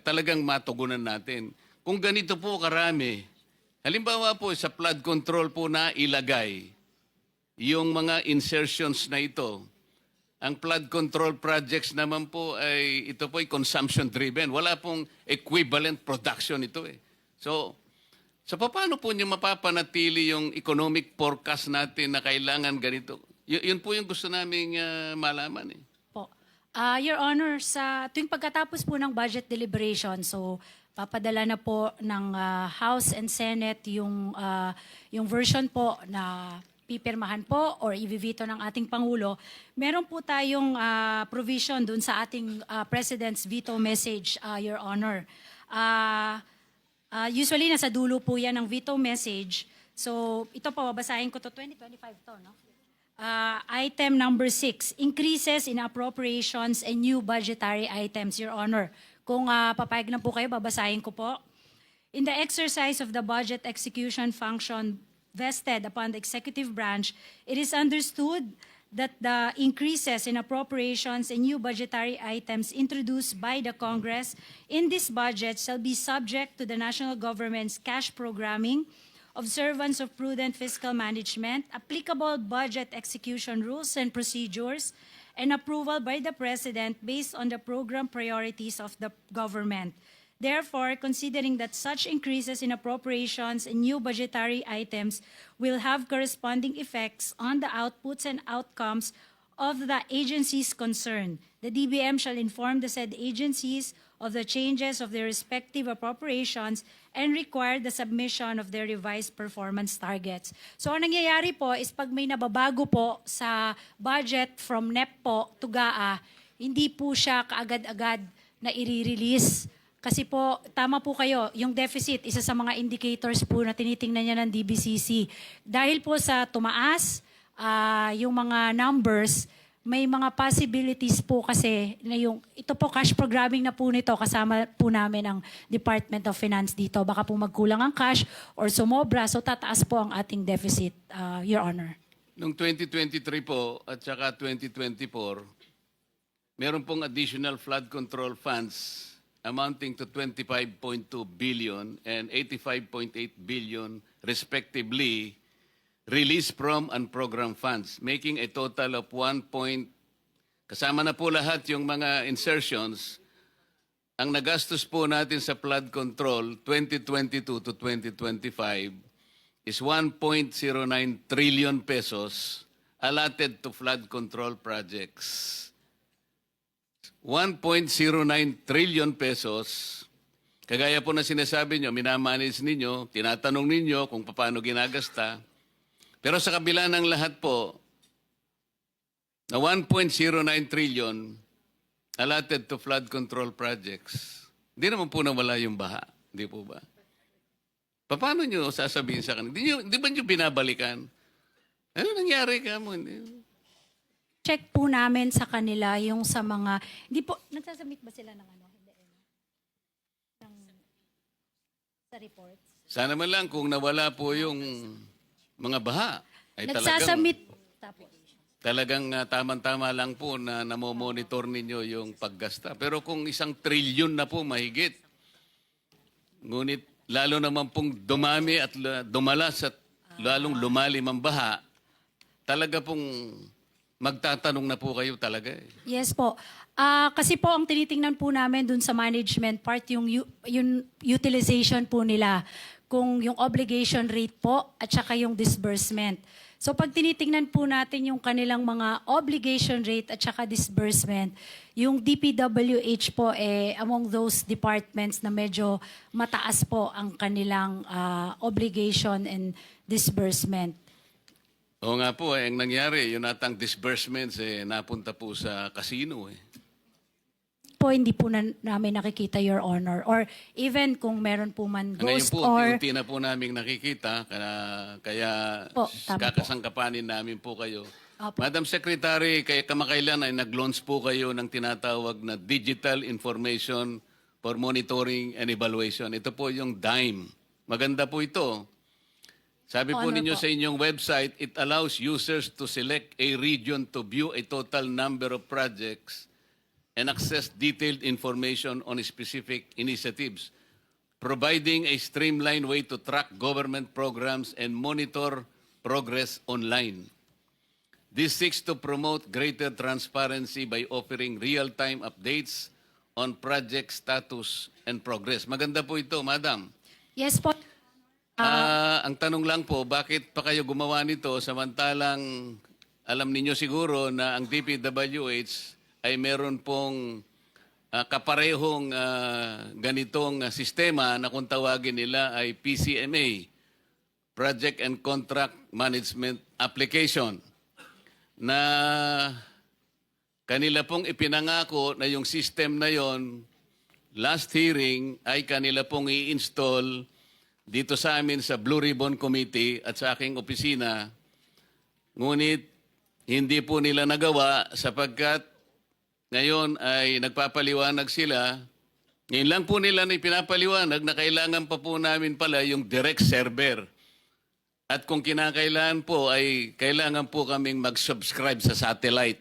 talagang matugunan natin. Kung ganito po karami, halimbawa po sa flood control po na ilagay, yung mga insertions na ito, ang flood control projects naman po ay ito po ay consumption driven. Wala pong equivalent production ito eh. So, so paano po niyo mapapanatili yung economic forecast natin na kailangan ganito? Y- yun po yung gusto naming ah, malaman eh. Ah, Your Honor, sa tuwing pagkatapos po ng budget deliberation, so papadala na po ng ah, House and Senate yung ah, yung version po na pipirmahan po or ibivito ng ating Pangulo, meron po tayong ah, provision dun sa ating ah, President's veto message, ah, Your Honor. Ah, ah, usually, nasa dulo po yan ng veto message. So, ito po, babasahin ko to 2025 to, no? Uh, item number six, increases in appropriations and new budgetary items, Your Honor. Kung uh, papayag na po kayo, babasahin ko po. In the exercise of the budget execution function vested upon the executive branch, it is understood that the increases in appropriations and new budgetary items introduced by the Congress in this budget shall be subject to the national government's cash programming, observance of prudent fiscal management, applicable budget execution rules and procedures, and approval by the President based on the program priorities of the government. Therefore, considering that such increases in appropriations and new budgetary items will have corresponding effects on the outputs and outcomes of the agencies concerned, the DBM shall inform the said agencies of the changes of their respective appropriations and require the submission of their revised performance targets. So ang nangyayari po is pag may nababago po sa budget from NEP po to GAA, hindi po siya kaagad-agad na i-release. Kasi po, tama po kayo, yung deficit, isa sa mga indicators po na tinitingnan niya ng DBCC. Dahil po sa tumaas, ah, yung mga numbers, may mga possibilities po kasi na yung ito po cash programming na po nito kasama po namin ang Department of Finance dito. Baka po magkulang ang cash or sumobra so tataas po ang ating deficit, uh, Your Honor. Noong 2023 po at saka 2024, meron pong additional flood control funds amounting to 25.2 billion and 85.8 billion respectively released from unprogrammed funds, making a total of 1. point- kasama na po lahat yung mga insertions, ang nagastos po natin sa flood control 2022 to 2025 is 1.09 trillion pesos allotted to flood control projects. 1.09 trillion pesos, kagaya po na sinasabi nyo, minamanage ninyo, tinatanong ninyo kung paano ginagasta. Pero sa kabila ng lahat po, na 1.09 trillion allotted to flood control projects, hindi naman po nawala yung baha. Hindi po ba? Paano nyo sasabihin sa kanila? Di, nyo, di ba nyo binabalikan? Ano nangyari ka mo? Check po namin sa kanila yung sa mga, hindi po, nagsasubmit ba sila ng ano? Hindi, ng, sa reports? Sana man lang kung nawala po yung mga baha. Ay talagang, Nagsasubmit, tapos. talagang ah, tamang-tama lang po na namomonitor ninyo yung paggasta. Pero kung isang trilyon na po mahigit, ngunit lalo naman pong dumami at la- dumalas at lalong lumalim ang baha, talaga pong magtatanong na po kayo talaga eh. Yes po. Ah, kasi po ang tinitingnan po namin dun sa management part yung u- yung utilization po nila kung yung obligation rate po at saka yung disbursement. So pag tinitingnan po natin yung kanilang mga obligation rate at saka disbursement, yung DPWH po eh among those departments na medyo mataas po ang kanilang ah, obligation and disbursement. Oo nga po, eh, ang nangyari, yung natang disbursements, eh, napunta po sa casino. Eh. Po hindi po na, namin nakikita, Your Honor. Or even kung meron po man Ngayon ghost po, or... unti na po namin nakikita, kaya, kaya Po, tama po. kakasangkapanin namin po kayo. Opo. Madam Secretary, kaya kamakailan ay nag-launch po kayo ng tinatawag na Digital Information for Monitoring and Evaluation. Ito po yung DIME. Maganda po ito. Sabi po Honor ninyo po. sa inyong website, it allows users to select a region to view a total number of projects and access detailed information on specific initiatives, providing a streamlined way to track government programs and monitor progress online. This seeks to promote greater transparency by offering real-time updates on project status and progress. Maganda po ito, Madam. Yes po. Ah, ang tanong lang po, bakit pa kayo gumawa nito samantalang alam ninyo siguro na ang DPWH ay meron pong ah, kaparehong ah, ganitong ah, sistema na kung tawagin nila ay PCMA, Project and Contract Management Application, na kanila pong ipinangako na yung system na yon last hearing ay kanila pong i-install dito sa amin sa Blue Ribbon Committee at sa aking opisina. Ngunit hindi po nila nagawa sapagkat ngayon ay nagpapaliwanag sila. Ngayon lang po nila na pinapaliwanag na kailangan pa po namin pala yung direct server. At kung kinakailangan po ay kailangan po kaming mag-subscribe sa satellite.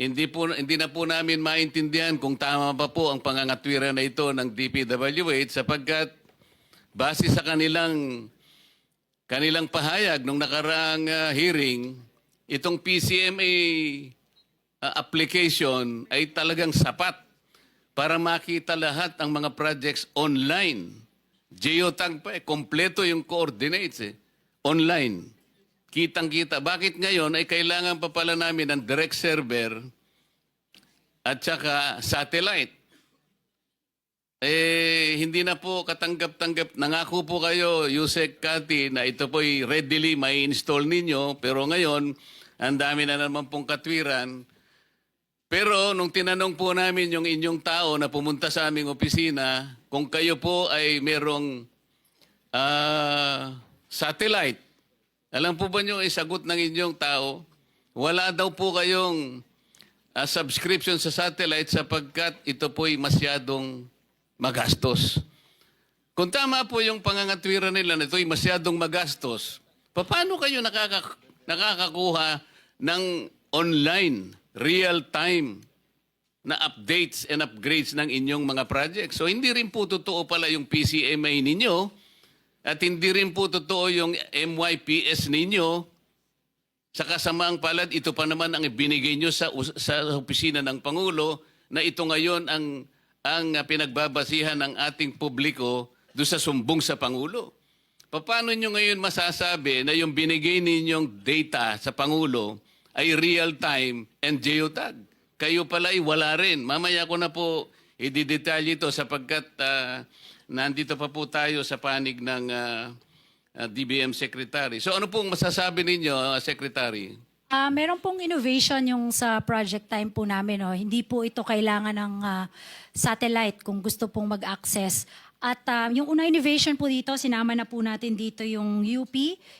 Hindi po hindi na po namin maintindihan kung tama pa po ang pangangatwiran na ito ng DPWH sapagkat base sa kanilang kanilang pahayag nung nakaraang ah, hearing, itong PCMA ah, application ay talagang sapat para makita lahat ang mga projects online. Geotag pa eh, kompleto yung coordinates eh. Online. Kitang-kita. Bakit ngayon ay kailangan pa pala namin ng direct server at saka satellite? Eh, hindi na po katanggap-tanggap. Nangako po kayo, Yusek Kati, na ito po'y readily may install ninyo. Pero ngayon, ang dami na naman pong katwiran. Pero nung tinanong po namin yung inyong tao na pumunta sa aming opisina, kung kayo po ay merong ah, satellite, alam po ba nyo, isagot ng inyong tao, wala daw po kayong ah, subscription sa satellite sapagkat ito po'y masyadong magastos. Kung tama po yung pangangatwiran nila na ito'y masyadong magastos, paano kayo nakaka- nakakakuha ng online, real-time na updates and upgrades ng inyong mga projects? So hindi rin po totoo pala yung PCMA ninyo at hindi rin po totoo yung MYPS ninyo. Sa kasamaang palad, ito pa naman ang ibinigay nyo sa, sa opisina ng Pangulo na ito ngayon ang, ang pinagbabasihan ng ating publiko doon sa sumbong sa Pangulo. Paano nyo ngayon masasabi na yung binigay ninyong data sa Pangulo ay real-time and geotag? Kayo pala ay wala rin. Mamaya ko na po i-detalye ito sapagkat ah, nandito pa po tayo sa panig ng ah, ah, DBM Secretary. So ano pong masasabi ninyo, ah, Secretary? Ah, meron pong innovation yung sa project time po namin. No? Hindi po ito kailangan ng ah, satellite kung gusto pong mag-access. At ah, yung una innovation po dito, sinama na po natin dito yung UP,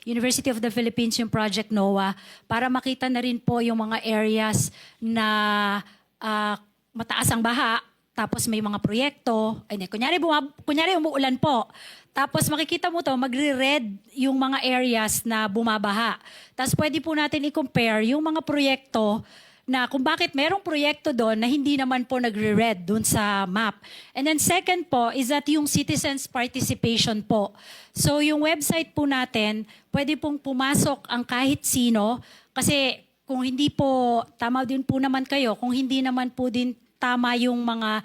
University of the Philippines, yung Project NOAA, para makita na rin po yung mga areas na ah, mataas ang baha, tapos may mga proyekto. Ay, kunyari, bumab- kunyari umuulan po. Tapos makikita mo to, magre-red yung mga areas na bumabaha. Tapos pwede po natin i-compare yung mga proyekto na kung bakit merong proyekto doon na hindi naman po nagre-red doon sa map. And then second po is that yung citizens participation po. So yung website po natin, pwede pong pumasok ang kahit sino kasi kung hindi po, tama din po naman kayo, kung hindi naman po din tama yung mga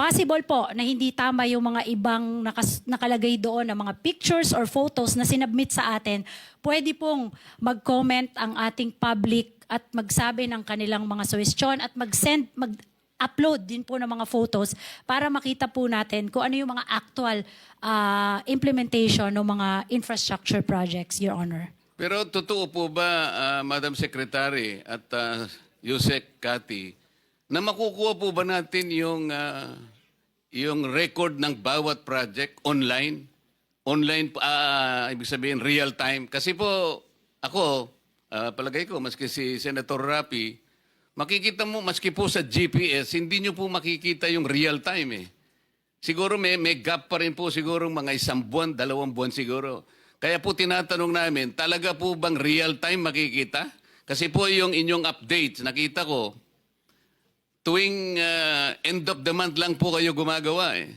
possible po na hindi tama yung mga ibang nakas- nakalagay doon na mga pictures or photos na sinubmit sa atin, pwede pong mag-comment ang ating public at magsabi ng kanilang mga suggestion at mag-send, mag-upload din po ng mga photos para makita po natin kung ano yung mga actual ah, implementation ng mga infrastructure projects, Your Honor. Pero totoo po ba, ah, Madam Secretary at uh, Yusek Kati, na makukuha po ba natin yung, ah, yung record ng bawat project online? Online, ah, ibig sabihin real time. Kasi po, ako, ah, palagay ko, maski si Senator Rapi, makikita mo, maski po sa GPS, hindi nyo po makikita yung real time eh. Siguro may, may gap pa rin po siguro mga isang buwan, dalawang buwan siguro. Kaya po tinatanong namin, talaga po bang real time makikita? Kasi po yung inyong updates, nakita ko, tuwing ah, end of the month lang po kayo gumagawa eh.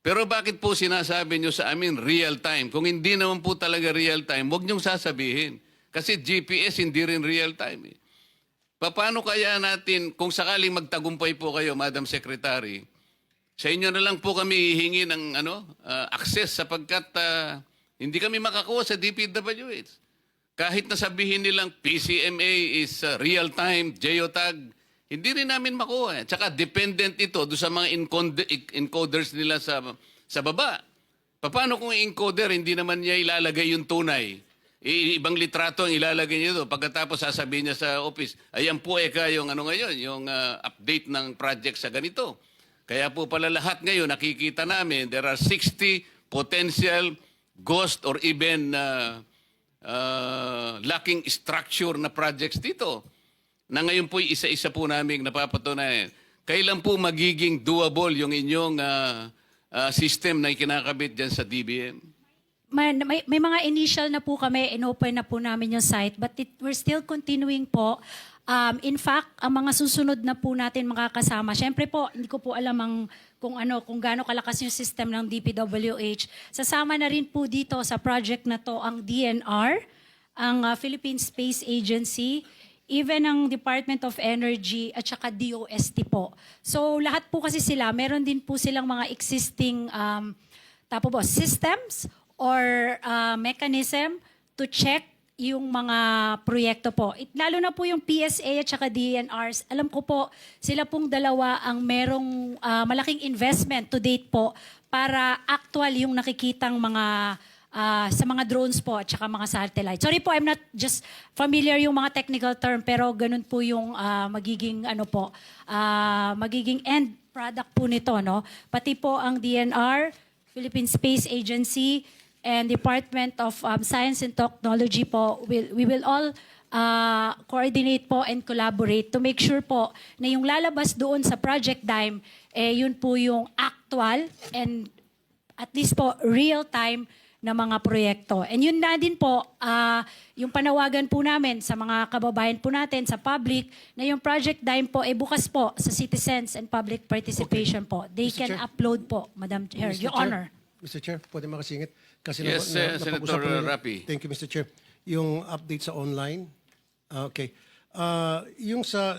Pero bakit po sinasabi nyo sa amin real time? Kung hindi naman po talaga real time, huwag nyong sasabihin. Kasi GPS hindi rin real time eh. Paano kaya natin, kung sakaling magtagumpay po kayo, Madam Secretary, sa inyo na lang po kami hihingi ng ano, ah, access sapagkat ah, hindi kami makakuha sa DPWH. Kahit na sabihin nilang PCMA is ah, real-time, geotag, hindi rin namin makuha. Tsaka dependent ito do sa mga encode- encoders nila sa, sa baba. Paano kung encoder, hindi naman niya ilalagay yung tunay? I- ibang litrato ang ilalagay niya doon. Pagkatapos sasabihin niya sa office, ayan po eka yung ano ngayon, yung ah, update ng project sa ganito. Kaya po pala lahat ngayon nakikita namin, there are 60 potential ghost or even uh, uh, lacking structure na projects dito. Na ngayon po isa-isa po namin napapatunayan. Kailan po magiging doable yung inyong uh, uh, system na ikinakabit dyan sa DBM? may, may, may mga initial na po kami, inopen na po namin yung site, but it, we're still continuing po. Um, in fact, ang mga susunod na po natin makakasama, syempre po, hindi ko po alam ang, kung ano, kung gaano kalakas yung system ng DPWH. Sasama na rin po dito sa project na to ang DNR, ang uh, Philippine Space Agency, even ang Department of Energy at saka DOST po. So lahat po kasi sila, meron din po silang mga existing um, tapo po, systems or uh, mechanism to check yung mga proyekto po. It, lalo na po yung PSA at saka DNRs. Alam ko po, sila pong dalawa ang merong uh, malaking investment to date po para actual yung nakikitang mga ah, sa mga drones po at saka mga satellites. Sorry po, I'm not just familiar yung mga technical term pero ganun po yung ah, magiging ano po, ah, magiging end product po nito, no? Pati po ang DNR, Philippine Space Agency, and Department of um, Science and Technology po, will, we will all uh, coordinate po and collaborate to make sure po na yung lalabas doon sa Project Dime, eh, yun po yung actual and at least po real-time na mga proyekto. And yun na din po, ah, yung panawagan po namin sa mga kababayan po natin, sa public, na yung Project Dime po ay bukas po sa citizens and public participation po. They Mr. can Chair. upload po, Madam Chair, Mr. Your Chair, Honor. Mr. Chair, pwede makasingit? Kasi Yes, na, uh, Senator na- Rapi. Thank you, Mr. Chair. Yung update sa online. ah, okay. Ah, yung sa